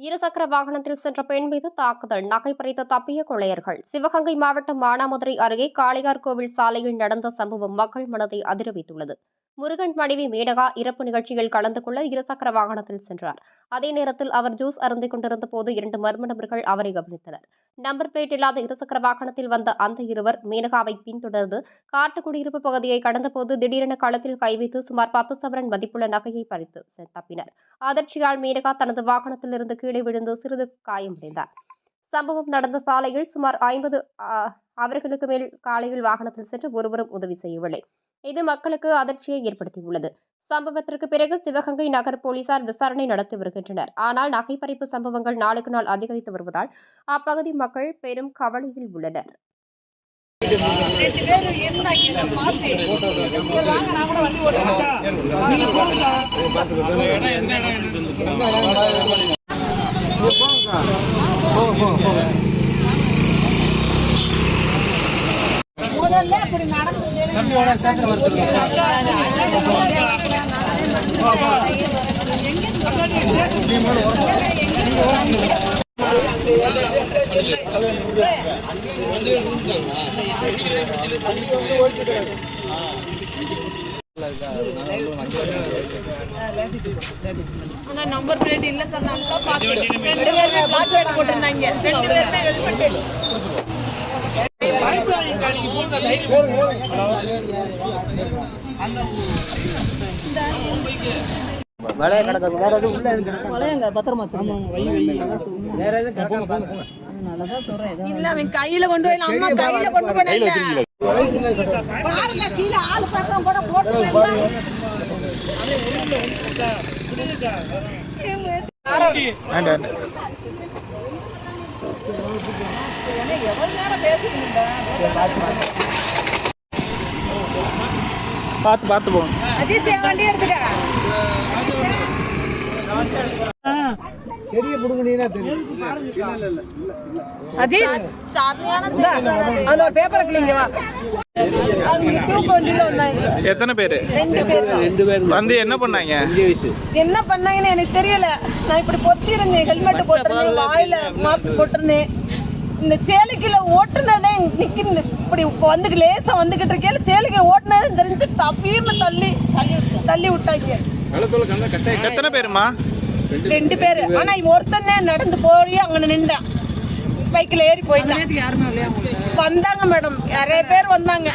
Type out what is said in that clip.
இருசக்கர வாகனத்தில் சென்ற பெண் மீது தாக்குதல். நகை பறித்த தப்பிய கொள்ளையர்கள் சிவகங்கை மாவட்டம் மானாமதுரை அருகே காளையார் கோவில் சாலையில் நடந்த சம்பவம் மக்கள் மனதை அதிரவித்துள்ளது. முருகன் மனைவி மேடகா இறப்பு நிகழ்ச்சியில் கலந்து கொள்ள இருசக்கர வாகனத்தில் சென்றார். அதே நேரத்தில் அவர் ஜூஸ் அருந்திக் கொண்டிருந்த போது இரண்டு மர்ம நபர்கள் அவரை கவனித்தனர். நம்பர் பிளேட் இல்லாத இருசக்கர வாகனத்தில் வந்த அந்த இருவர் மேனகாவை பின்தொடர்ந்து காட்டுக்குடியிருப்பு பகுதியை கடந்தபோது திடீரென களத்தில் கை வைத்து சுமார் பத்து சவரன் மதிப்புள்ள நகையை பறித்து செ- தப்பினர். அதிர்ச்சியால் மேனகா தனது வாகனத்திலிருந்து கீழே விழுந்து சிறிது காயமடைந்தார். சம்பவம் நடந்த சாலையில் சுமார் ஐம்பது அவர்களுக்கு மேல் காலையில் வாகனத்தில் சென்று ஒருவரும் உதவி செய்யவில்லை. இது மக்களுக்கு அதிர்ச்சியை ஏற்படுத்தியுள்ளது. சம்பவத்திற்கு பிறகு சிவகங்கை நகர் போலீசார் விசாரணை நடத்தி வருகின்றனர். ஆனால் நகைப்பறிப்பு சம்பவங்கள் நாளுக்கு நாள் அதிகரித்து வருவதால் அப்பகுதி மக்கள் பெரும் கவலையில் உள்ளனர். முதல்ல அப்படி நடந்தது ஆனா நம்பர் பிளேட் இல்ல சார் நான் ரெண்டு பேருமே பிளாக் போட்டிருந்தாங்க. ரெண்டு பேருமே ஹெல்மெட் வளைய கிடக்கும் வேற எதுவும் உள்ள எதுவும் கிடக்கும் வளையங்க பத்திரமா வேற எதுவும் கிடக்கும் இல்ல அவன் கையில கொண்டு போய் அம்மா கையில கொண்டு போனேன் பாருங்க கீழே ஆளு பக்கம் கூட போட்டு எவ்வளவு நேரம் பேசுறீங்க பார்த்து பார்த்து போங்க. பெரிய புடுங்கினா தெரியும். அதுல ஒரு பேப்பர் கிளிங்க வா. எத்தனை பேர்? ரெண்டு பேர். ரெண்டு பேரும் வந்து என்ன பண்ணாங்க? என்ன பண்ணாங்கன்னு எனக்கு தெரியல. நான் இப்படி பொத்தி இருந்தேன் ஹெல்மெட் போட்டிருந்தேன் வாயில மாஸ்க் போட்டிருந்தேன். இந்த சேலைக்குள்ள ஓட்டுனதே நிக்கின்னு இப்படி வந்து லேசா வந்துகிட்டு இருக்கேன். சேலைக்கு ஓட்டுனது தெரிஞ்சு தப்பீர்னு தள்ளி தள்ளி விட்டாங்க. எத்தனை பேருமா? ரெண்டு பேரு. ஆனா இவன் ஒருத்தன் தான் நடந்து போய் அங்க நின்றான் பைக்கில் ஏறி போயிட்டான் வந்தாங்க மேடம். நிறைய பேர் வந்தாங்க.